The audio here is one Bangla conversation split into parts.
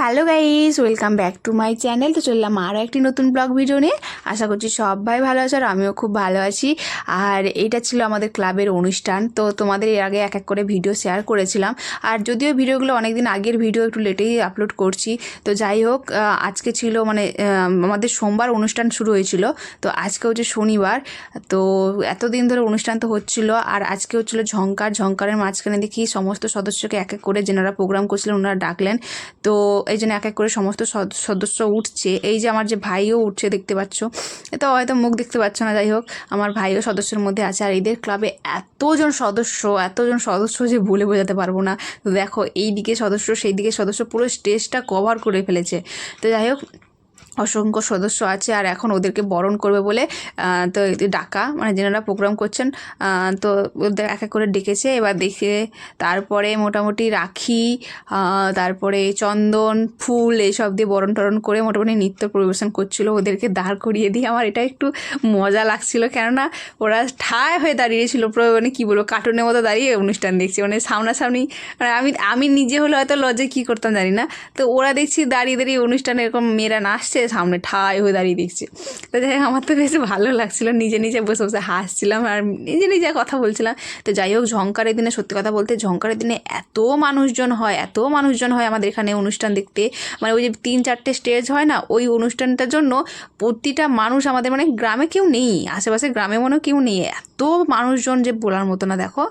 Hello guys, welcome back to my channel. তো চললাম আরও একটি নতুন ব্লগ ভিডিও নিয়ে। আশা করছি সবাই ভালো আছে আর আমিও খুব ভালো আছি। আর এটা ছিল আমাদের ক্লাবের অনুষ্ঠান। তো তোমাদের এর আগে এক এক করে ভিডিও শেয়ার করেছিলাম। আর যদিও ভিডিওগুলো অনেক দিন আগের ভিডিও, একটু লেটেই আপলোড করছি। তো যাই হোক আজকে ছিল মানে আমাদের সোমবার অনুষ্ঠান শুরু হয়েছিল। তো আজকে হচ্ছে শনিবার। তো এতদিন ধরে অনুষ্ঠান তো হচ্ছিল। আর আজকে হচ্ছিল ঝঙ্কার ঝঙ্কারের মাঝখানে দেখি সমস্ত সদস্যকে এক এক করে যেনারা প্রোগ্রাম করছিলেন, ওনারা ডাকলেন। তো এই জন্য এক এক করে সমস্ত সদস্য উঠছে, এই যে আমার যে ভাইও উঠছে দেখতে পাচ্ছ তো হয়তো মুখ দেখতে পাচ্ছ না, যাই হোক, আমার ভাইও সদস্যের মধ্যে আছে, আর এদের ক্লাবে এতজন সদস্য এতজন সদস্য যে বলে বোঝাতে পারব না। দেখো এই দিকে সদস্য সেই দিকে সদস্য পুরো স্টেজটা কভার করে ফেলেছে। তো যাই হোক অসংখ্য সদস্য আছে আর এখন ওদেরকে বরণ করবে বলে তো ডাকা মানে যেনারা প্রোগ্রাম করছেন তো ওদের এক এক করে ডেকেছে। এবার দেখে তারপরে মোটামুটি রাখি তারপরে চন্দন, ফুল এইসব দিয়ে বরণ টরণ করে মোটামুটি নৃত্য পরিবেশন করছিল। ওদেরকে দাঁড় করিয়ে দিয়ে আমার এটা একটু মজা লাগছিল। কেননা ওরা ঠায় হয়ে দাঁড়িয়েছিল, পুরো মানে কী বলব কার্টুনের মতো দাঁড়িয়ে অনুষ্ঠান দেখছি। মানে সামনাসামনি মানে আমি আমি নিজে হলে হয়তো লজ্জায় কী করতাম জানি না। তো ওরা দেখছি দাঁড়িয়ে দাঁড়িয়ে অনুষ্ঠানে এরকম মেয়েরা নাচছে সামনে ঠায় হয়ে দাঁড়িয়ে দেখছি। তো যাই হোক, আমার তো বেশ ভালো লাগছিল। নিজে নিজে বসে বসে হাসছিলাম আর নিজে নিজে কথা বলছিলাম। তো যাই হোক ঝঙ্কারের দিনে সত্যি কথা বলতে ঝঙ্কারের দিনে এত মানুষজন হয় এত মানুষজন হয় আমাদের এখানে অনুষ্ঠান দেখতে। মানে ওই যে তিন চারটে স্টেজ হয় না ওই অনুষ্ঠানটার জন্য প্রতিটা মানুষ আমাদের মানে গ্রামে কেউ নেই আশেপাশে গ্রামে মনে কেউ নেই। এত মানুষজন যে বলার মতো না, দেখো।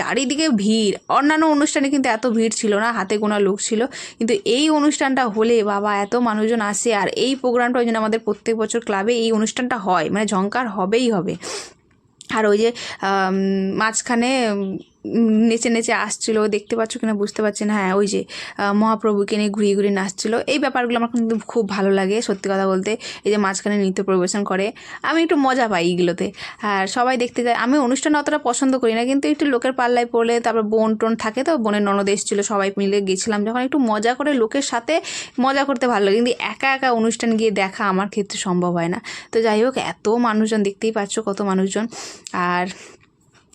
চারিদিকে ভিড়। অন্যান্য অনুষ্ঠানে কিন্তু এত ভিড় ছিল না, হাতে গোনা লোক ছিল। কিন্তু এই অনুষ্ঠানটা হলে বাবা, এত মানুষজন আসে। আর এই প্রোগ্রামটা ওই জন্য আমাদের প্রত্যেক বছর ক্লাবে এই অনুষ্ঠানটা হয়। মানে ঝঙ্কার হবেই হবে। আর ওই যে মাঝখানে নেচে নেচে আসছিল, দেখতে পাচ্ছ কিনা বুঝতে পারছি না। হ্যাঁ ওই যে মহাপ্রভুকে নিয়ে ঘুরিয়ে ঘুরিয়ে নাচছিল এই ব্যাপারগুলো আমার কিন্তু খুব ভালো লাগে, সত্যি কথা বলতে। এই যে মাঝখানে নৃত্য পরিবেশন করে, আমি একটু মজা পাই এইগুলোতে। আর সবাই দেখতে যায়, আমি অনুষ্ঠান অতটা পছন্দ করি না, কিন্তু একটু লোকের পাল্লায় পড়লে, তারপর বোন টোন থাকে তো, বোনের ননদ এসেছিল, সবাই মিলে গেছিলাম। যখন একটু মজা করে লোকের সাথে মজা করতে ভালো লাগে, কিন্তু একা একা অনুষ্ঠান গিয়ে দেখা আমার ক্ষেত্রে সম্ভব হয় না। তো যাই হোক, এত মানুষজন, দেখতেই পাচ্ছ কত মানুষজন। আর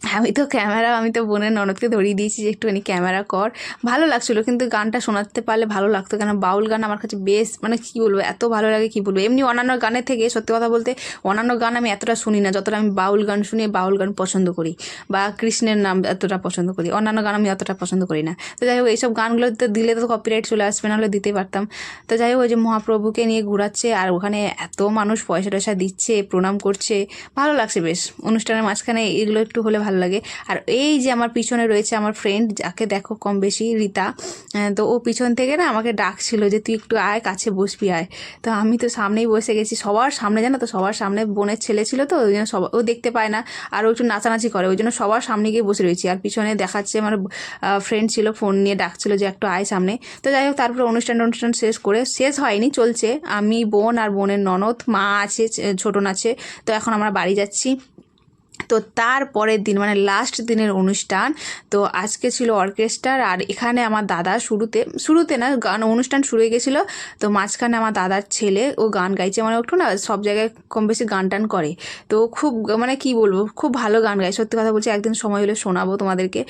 আমি তো ক্যামেরা, আমি তো বোনের ননদকে ধরিয়ে দিয়েছি যে একটুখানি ক্যামেরা কর। ভালো লাগছিল, কিন্তু গানটা শোনাতে পারলে ভালো লাগতো কেন? বাউল গান আমার কাছে বেশ মানে কী বলব, এত ভালো লাগে কী বলব? এমনি অন্যান্য গানের থেকে, সত্যি কথা বলতে, অন্যান্য গান আমি এতটা শুনি না, যতটা আমি বাউল গান শুনি, বাউল গান পছন্দ করি বা কৃষ্ণের নাম এতটা পছন্দ করি, অন্যান্য গান আমি অতটা পছন্দ করি না। তো যাই হোক, এইসব গানগুলোতে দিলে তো কপিরাইট চলে আসবে নাহলে দিতে পারতাম। তো যাই হোক, ওই যে মহাপ্রভুকে নিয়ে ঘোরাচ্ছে, আর ওখানে এত মানুষ পয়সা টয়সা দিচ্ছে, প্রণাম করছে, ভালো লাগছে বেশ। অনুষ্ঠানের মাঝখানে এগুলো একটু হলে ভালো লাগে। আর এই যে আমার পিছনে রয়েছে আমার ফ্রেন্ড যাকে দেখো কম বেশি, রীতা তো ও পিছন থেকে না আমাকে ডাকছিল যে, তুই একটু আয়, কাছে বসবি, আয়। তো আমি তো সামনেই বসে গেছি। সবার সামনে জানো তো, সবার সামনে বোনের ছেলে ছিল তো, ওই জন্য সবার ও দেখতে পায় না। আর ও একটু নাচানাচি করে, ওই জন্য সবার সামনে গিয়ে বসে রয়েছি। আর পিছনে দেখাচ্ছে আমার ফ্রেন্ড ছিল ফোন নিয়ে ডাকছিল যে, একটু আয় সামনে। তো যাই হোক, তারপরে অনুষ্ঠান অনুষ্ঠান শেষ করে, শেষ হয়নি, চলছে। আমি, বোন আর বোনের ননদ, মা আছে ছোটন আছে তো এখন আমরা বাড়ি যাচ্ছি। তো তার পরের দিন মানে লাস্ট দিনের অনুষ্ঠান, তো আজকে ছিল অর্কেস্ট্রার আর এখানে আমার দাদা শুরুতে শুরুতে না, গান, অনুষ্ঠান শুরু হয়ে গেছিল, তো মাঝখানে আমার দাদার ছেলে ও গান গাইছে মানে একটু না সব জায়গায় কম বেশি গান টান করে। তো খুব মানে কি বলব, খুব ভালো গান গায়, সত্যি কথা বলছি, একদিন সময় হলে শোনাবো তোমাদেরকে।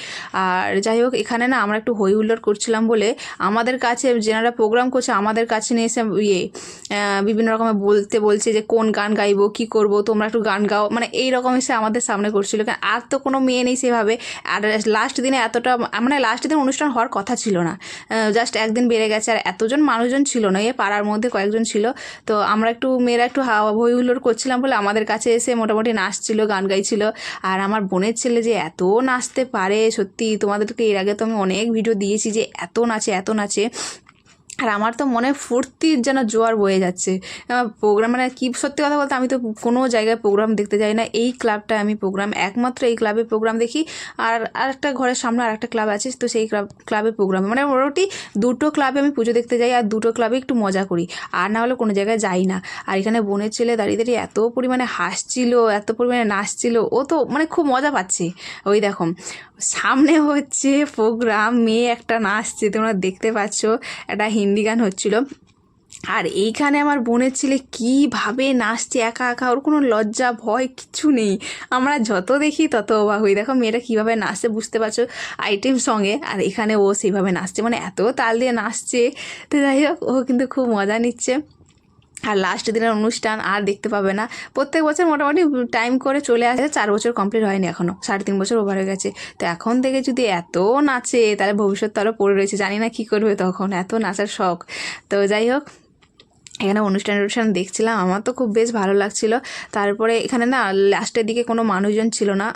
আর যাই হোক, এখানে না আমরা একটু হই হুল্লোড় করছিলাম বলে, আমাদের কাছে যেনারা প্রোগ্রাম করছে, আমাদের কাছে নিয়ে এসে ইয়ে বিভিন্ন রকমের বলতে বলছে যে কোন গান গাইবো, কি করব, তোমরা একটু গান গাও মানে এই রকম এসে আমাদের সামনে করছিল কারণ আর তো কোনো মেয়ে নেই সেভাবে। আর লাস্ট দিনে এতটা মানে লাস্ট দিন অনুষ্ঠান হওয়ার কথা ছিল না। জাস্ট একদিন বেড়ে গেছে। আর এতজন মানুষজন ছিল না। এ পাড়ার মধ্যে কয়েকজন ছিল। তো আমরা একটু, মেয়েরা একটু হাওয়া হই হুল্লোড় করছিলাম বলে আমাদের কাছে এসে মোটামুটি নাচছিল, গান গাইছিল। আর আমার বোনের ছেলে যে এত নাচতে পারে, সত্যি তোমাদেরকে এর আগে তো আমি অনেক ভিডিও দিয়েছি যে এত নাচে এত নাচে। আর আমার তো মনে ফুর্তির যেন জোয়ার বয়ে যাচ্ছে। প্রোগ্রাম মানে কী সত্যি কথা বলতে আমি তো কোনো জায়গায় প্রোগ্রাম দেখতে যাই না। এই ক্লাবটা আমি প্রোগ্রাম একমাত্র এই ক্লাবে প্রোগ্রাম দেখি। আর আর একটা ঘরের সামনে আর একটা ক্লাব আছে, তো সেই ক্লাব ক্লাবে প্রোগ্রাম মানে মোটামুটি দুটো ক্লাবে আমি পুজো দেখতে যাই আর দুটো ক্লাবে একটু মজা করি। আর না হলে কোনো জায়গায় যাই না। আর এখানে বোনের ছেলে দাঁড়িয়ে দাঁড়িয়ে এত পরিমাণে হাসছিল, এত পরিমাণে নাচছিল। ও তো মানে খুব মজা পাচ্ছে। ওই দেখো, সামনে হচ্ছে প্রোগ্রাম মেয়ে একটা নাচছে, তোমরা দেখতে পাচ্ছ। একটা হিন্দি গান হচ্ছিল। আর এইখানে আমার বোনের ছেলে কীভাবে নাচছে একা একা, ওর কোনো লজ্জা, ভয় কিছু নেই। আমরা যত দেখি তত অবাক হই। দেখো মেয়েটা কীভাবে নাচছে বুঝতে পারছ? আইটেম সঙ্গে। আর এখানে ও সেইভাবে নাচছে। মানে এত তাল দিয়ে নাচছে। তো যাই হোক, ও কিন্তু খুব মজা নিচ্ছে। আর লাস্ট দিনের অনুষ্ঠান আর দেখতে পাবে না। প্রত্যেক বছর মোটামুটি টাইম করে চলে আসে, চার বছর কমপ্লিট হয়নি এখনও সাড়ে তিন বছর ওভার হয়ে গেছে। তো এখন থেকে যদি এত নাচে, তাহলে ভবিষ্যৎ আরও পড়ে রয়েছে, জানি না কী করবে তখন, এত নাচার শখ। তো যাই হোক এখানে অনুষ্ঠান অনুষ্ঠান দেখছিলাম, আমার তো খুব বেশ ভালো লাগছিল। তারপরে এখানে না লাস্টের দিকে কোনো মানুষজন ছিল না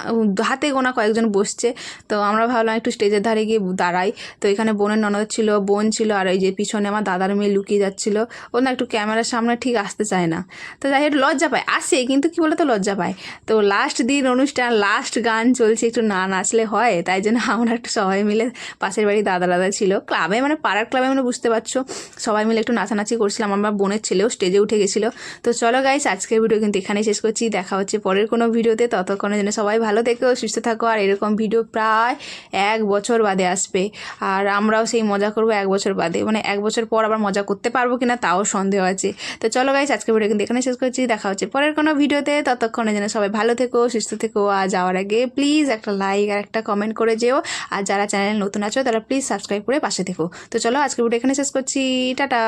হাতে গোনা কয়েকজন বসছে। তো আমরা ভাবলাম একটু স্টেজের ধারে গিয়ে দাঁড়াই। তো এখানে বোনের ননদ ছিল, বোন ছিল, আর ওই যে পিছনে আমার দাদার মেয়ে লুকিয়ে যাচ্ছিল। ও না একটু ক্যামেরার সামনে ঠিক আসতে চায় না। তো যাই হোক, লজ্জা পায়, আসে, কিন্তু কি বলতো লজ্জা পায়। তো লাস্ট দিন অনুষ্ঠান লাস্ট গান চলছে, একটু না নাচলে হয়, তাই জন্য আমরা একটু সবাই মিলে পাশের বাড়ি দাদা দাদা ছিল। ক্লাবে মানে পাড়ার ক্লাবে মানে বুঝতে পারছ, সবাই মিলে একটু নাচানাচি করছিলাম, আমার বোনের ছেলেও স্টেজে উঠে গেছিল। তো চলো গাইস আজকের ভিডিও কিন্তু এখানেই শেষ করছি। দেখা হচ্ছে পরের কোনো ভিডিওতে ততক্ষণের জন্য সবাই ভালো থেকো, সুস্থ থাকো। আর এরকম ভিডিও প্রায় এক বছর বাদে আসবে। আর আমরাও সেই মজা করব এক বছর বাদে। মানে এক বছর পর আবার মজা করতে পারব কিনা তাও সন্দেহ আছে। তো চলো গাইস আজকের ভিডিও কিন্তু এখানে শেষ করছি। দেখা হচ্ছে পরের কোনো ভিডিওতে ততক্ষণের জন্য সবাই ভালো থেকো, সুস্থ থেকো। আর যাওয়ার আগে প্লিজ একটা লাইক আর একটা কমেন্ট করে যেও। আর যারা চ্যানেল নতুন আছো, তারা প্লিজ সাবস্ক্রাইব করে পাশে থেকো। তো চলো আজকের ভিডিও এখানে শেষ করছি। টাটা!